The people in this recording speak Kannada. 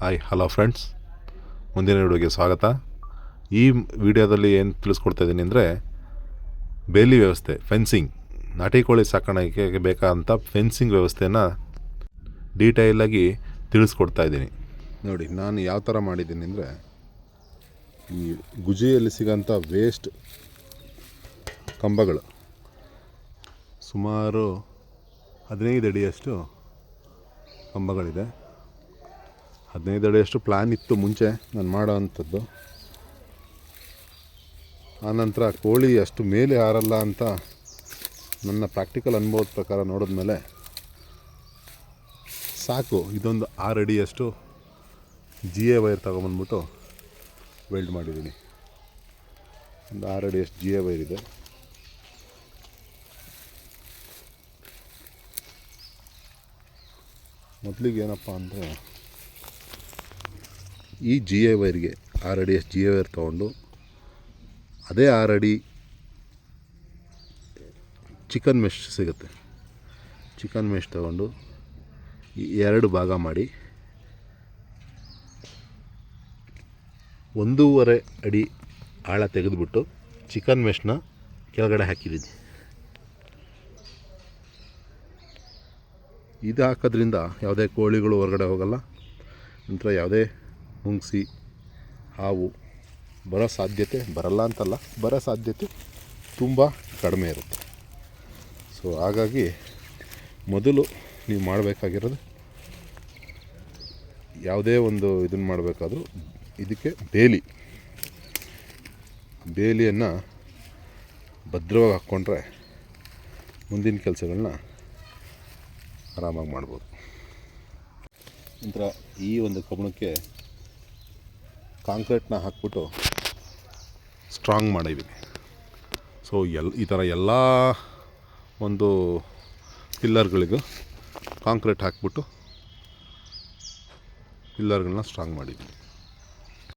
ಹಾಯ್ ಹಲೋ ಫ್ರೆಂಡ್ಸ್ ಮುಂದಿನ ವಿಡಿಯೋಗೆ ಸ್ವಾಗತ. ಈ ವಿಡಿಯೋದಲ್ಲಿ ಏನು ತಿಳಿಸ್ಕೊಡ್ತಾ ಇದ್ದೀನಿ ಅಂದರೆ, ಬೇಲಿ ವ್ಯವಸ್ಥೆ ಫೆನ್ಸಿಂಗ್ ನಾಟಿ ಕೋಳಿ ಸಾಕಾಣಿಕೆಗೆ ಬೇಕಾದಂಥ ಫೆನ್ಸಿಂಗ್ ವ್ಯವಸ್ಥೆನ ಡೀಟೈಲಾಗಿ ತಿಳಿಸ್ಕೊಡ್ತಾ ಇದ್ದೀನಿ ನೋಡಿ, ನಾನು ಯಾವ ಥರ ಮಾಡಿದ್ದೀನಿ ಅಂದರೆ, ಈ ಗುಜಿಯಲ್ಲಿ ಸಿಗೋಂಥ ವೇಸ್ಟ್ ಕಂಬಗಳು. ಸುಮಾರು ಹದಿನೈದು ಅಡಿಯಷ್ಟು ಕಂಬಗಳಿದೆ. ಹದಿನೈದು ಅಡಿಯಷ್ಟು ಪ್ಲ್ಯಾನ್ ಇತ್ತು ಮುಂಚೆ ನಾನು ಮಾಡೋ ಅಂಥದ್ದು. ಆನಂತರ ಕೋಳಿ ಅಷ್ಟು ಮೇಲೆ ಹಾರಲ್ಲ ಅಂತ ನನ್ನ ಪ್ರಾಕ್ಟಿಕಲ್ ಅನುಭವದ ಪ್ರಕಾರ ನೋಡಿದ ಮೇಲೆ ಸಾಕು, ಇದೊಂದು ಆರು ಅಡಿಯಷ್ಟು ಜಿ ಎ ವೈರ್ ತೊಗೊಂಬಂದ್ಬಿಟ್ಟು ವೆಲ್ಡ್ ಮಾಡಿದ್ದೀನಿ. ಒಂದು ಆರು ಅಡಿಯಷ್ಟು ಜಿ ಎ ವೈರ್ ಇದೆ. ಮೊದಲಿಗೆ ಏನಪ್ಪ ಅಂದರೆ ಈ ಜಿ ಎ ವೈರ್ಗೆ ಆರು ಅಡಿ ಜಿ ಎ ವೈರ್ ತೊಗೊಂಡು ಅದೇ ಆರು ಅಡಿ ಚಿಕನ್ ಮೆಶ್ ಸಿಗುತ್ತೆ. ಚಿಕನ್ ಮೆಶ್ ತೊಗೊಂಡು ಈ ಎರಡು ಭಾಗ ಮಾಡಿ ಒಂದೂವರೆ ಅಡಿ ಆಳ ತೆಗೆದುಬಿಟ್ಟು ಚಿಕನ್ ಮೆಶ್ನ ಕೆಳಗಡೆ ಹಾಕಿದ್ದೀನಿ. ಇದು ಹಾಕೋದ್ರಿಂದ ಯಾವುದೇ ಕೋಳಿಗಳು ಹೊರಗಡೆ ಹೋಗಲ್ಲ. ನಂತರ ಯಾವುದೇ ಮುಂಗ್ಸಿ ಹಾವು ಬರೋ ಸಾಧ್ಯತೆ ಬರಲ್ಲ ಅಂತಲ್ಲ, ಬರೋ ಸಾಧ್ಯತೆ ತುಂಬ ಕಡಿಮೆ ಇರುತ್ತೆ. ಸೊ ಹಾಗಾಗಿ ಮೊದಲು ನೀವು ಮಾಡಬೇಕಾಗಿರೋದು ಯಾವುದೇ ಒಂದು ಇದನ್ನು ಮಾಡಬೇಕಾದ್ರೂ ಇದಕ್ಕೆ ಬೇಲಿ. ಬೇಲಿಯನ್ನು ಭದ್ರವಾಗಿ ಹಾಕ್ಕೊಂಡ್ರೆ ಮುಂದಿನ ಕೆಲಸಗಳನ್ನ ಆರಾಮಾಗಿ ಮಾಡ್ಬೋದು. ನಂತರ ಈ ಒಂದು ಕಬ್ಬಣಕ್ಕೆ ಕಾಂಕ್ರೀಟ್ನ ಹಾಕ್ಬಿಟ್ಟು ಸ್ಟ್ರಾಂಗ್ ಮಾಡಿದ್ದೀನಿ ಸೊ ಎಲ್ ಈ ಥರ ಎಲ್ಲ ಒಂದು ಪಿಲ್ಲರ್ಗಳಿಗೂ ಕಾಂಕ್ರೀಟ್ ಹಾಕ್ಬಿಟ್ಟು ಪಿಲ್ಲರ್ಗಳನ್ನ ಸ್ಟ್ರಾಂಗ್ ಮಾಡಿದ್ದೀನಿ